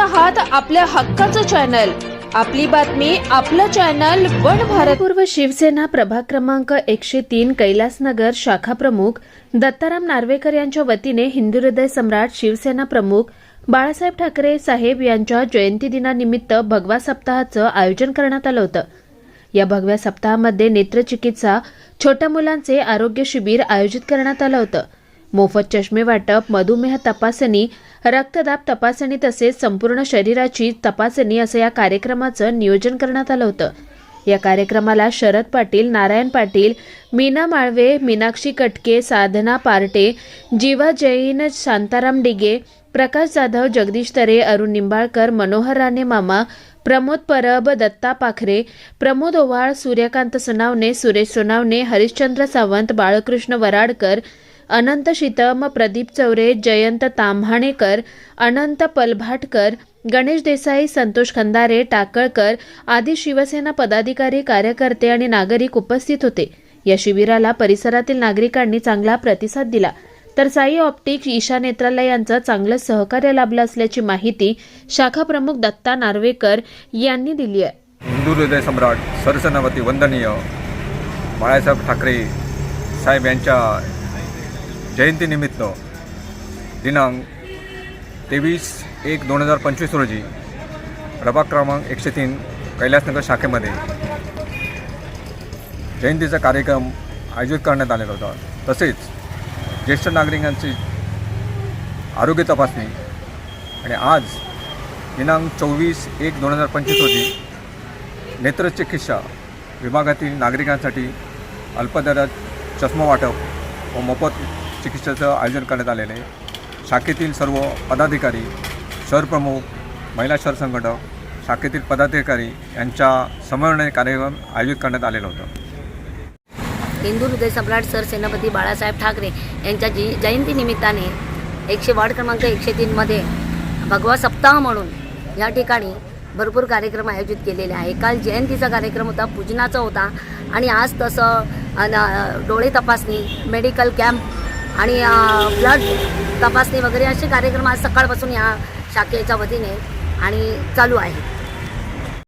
आहात आपल्या हक्काचं चॅनल आपली बातमी आपलं चॅनल वन भारत. पूर्व शिवसेना प्रभाग क्रमांक एकशे तीन कैलासनगर शाखा प्रमुख दत्ताराम नार्वेकर यांच्या वतीने हिंदू हृदय सम्राट शिवसेना प्रमुख बाळासाहेब ठाकरे साहेब यांच्या जयंती दिनानिमित्त भगवा सप्ताहाचं आयोजन करण्यात आलं होतं. या भगव्या सप्ताहामध्ये नेत्रचिकित्सा छोट्या मुलांचे आरोग्य शिबिर आयोजित करण्यात आलं होतं. मोफत चष्मे वाटप मधुमेह तपासणी रक्तदाब तपासणी तसेच संपूर्ण शरीराची तपासणी असं या कार्यक्रमाचं नियोजन करण्यात आलं होतं. या कार्यक्रमाला शरद पाटील नारायण पाटील मीना माळवे मीनाक्षी कटके साधना पार्टे जीवा जैन शांताराम डिगे प्रकाश जाधव जगदीश तरे अरुण निंबाळकर मनोहर राणे मामा प्रमोद परब दत्ता पाखरे प्रमोद ओवाळ सूर्यकांत सोनावणे सुरेश सोनावणे हरिश्चंद्र सावंत बाळकृष्ण वराडकर अनंत शीतम प्रदीप चौरे जयंत ताम्हाणेकर अनंत पलभाटकर गणेश देसाई संतोष खंदारे टाकळकर आदी शिवसेना पदाधिकारी कार्यकर्ते आणि नागरिक उपस्थित होते. या शिबिराला परिसरातील नागरिकांनी चांगला प्रतिसाद दिला. तर साई ऑप्टिक ईशा नेत्रालय यांचं चांगलं सहकार्य लाभलं असल्याची माहिती शाखा प्रमुख दत्ता नार्वेकर यांनी दिली आहे. हिंदू हृदय सम्राट सरसेनापती वंदनीय बाळासाहेब ठाकरे साहेब यांच्या जयंतीनिमित्त दिनांक तेवीस एक दोन हजार पंचवीस रोजी प्रभाग क्रमांक एकशे तीन कैलासनगर शाखेमध्ये जयंतीचा कार्यक्रम आयोजित करण्यात आलेला होता. तसेच ज्येष्ठ नागरिकांची आरोग्य तपासणी आणि आज दिनांक चोवीस एक दोन हजार पंचवीस रोजी नेत्रचिकित्सा विभागातील नागरिकांसाठी अल्पदरात चष्मा वाटप व मोफत चिकित्सेचं आयोजन करण्यात आलेलं आहे. शाखेतील सर्व पदाधिकारी शहरप्रमुख महिला शहर संघटक शाखेतील पदाधिकारी यांच्या समन्वय कार्यक्रम आयोजित करण्यात आलेलं होतं. हिंदू हृदय सम्राट सर सेनापती बाळासाहेब ठाकरे यांच्या जी जयंतीनिमित्ताने एकशे वार्ड क्रमांक एकशे तीनमध्ये भगवा सप्ताह म्हणून या ठिकाणी भरपूर कार्यक्रम आयोजित केलेले आहे. काल जयंतीचा कार्यक्रम होता पूजनाचा होता आणि आज तसं डोळे तपासणी मेडिकल कॅम्प आणि ब्लड तपासणी वगैरे असे कार्यक्रम आज सकाळपासून या शाखेच्या वतीने आणि चालू आहेत.